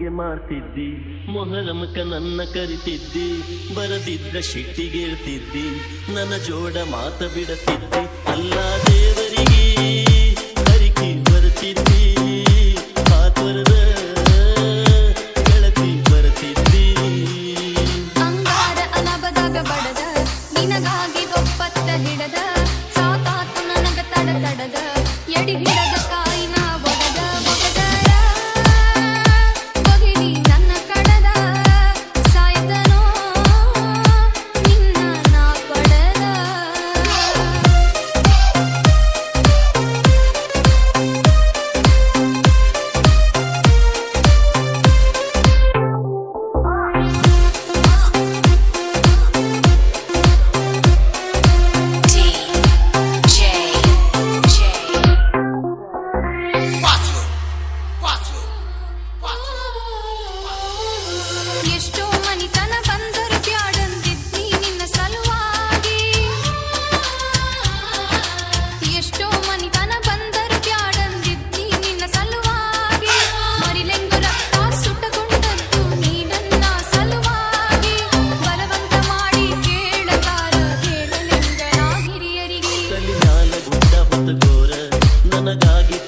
ನಂಗೆ ಮಾಡ್ತಿದ್ದಿ? ಮೊಹರಮಕ ನನ್ನ ಕರಿತಿದ್ದಿ ಬರದಿದ್ದ ಶಿಟ್ಟಿಗೇಳ್ತಿದ್ದಿ ನನ್ನ ಜೋಡ ಮಾತ ಬಿಡತಿದ್ದಿ ಅಲ್ಲ ದೇವರಿಗೆ ಹರಿಕೆ ಬರುತ್ತಿದ್ದಿ ಮಾತುರದ ಗೆಳತಿ ಬರುತ್ತಿದ್ದಿ. ಅಂಗಾರ ಅನಬದಾಗ ಬಡದ ನಿನಗಾಗಿ ಒಪ್ಪತ್ತ ಹಿಡದ ಸಾಕಾತು ನನಗ ತಡ ತಡದ ಎಡಿ ಹಿಡದ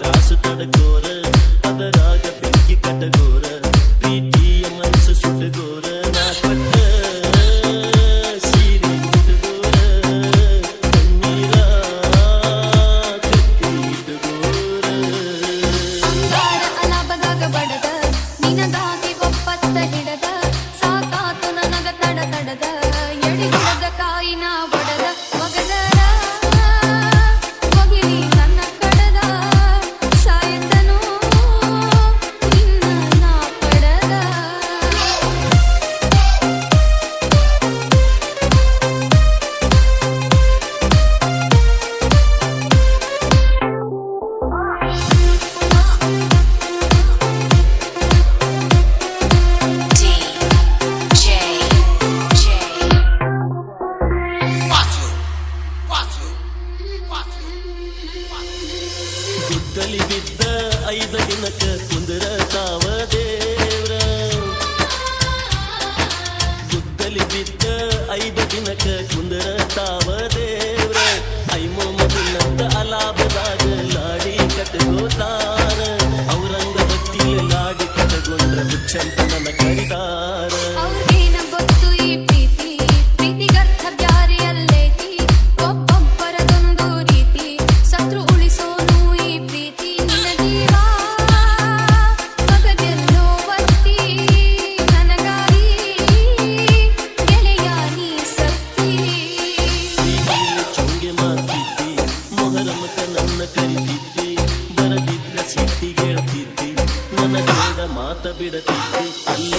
ത്രാസ് തടക്കോറ് അതരാഗ പെരുകി കട്ടകോറ് look good. ನಮಕ ನನ್ನ ನನ್ನ ಮಾತ ಬಿಡತಿದ್ದೆ ಅಲ್ಲ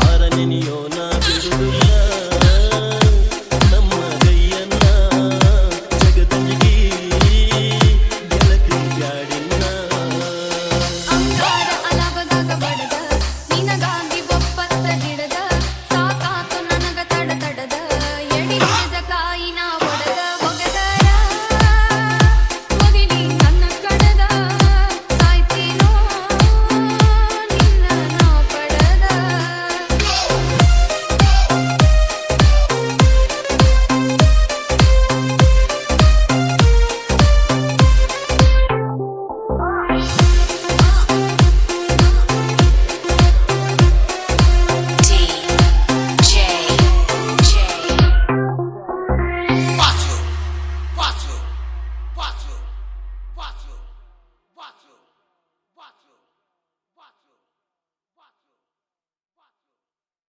ಮಾರನೆ ನಿಯೋ ನಾ ಬಿಡುವುದಿಲ್ಲ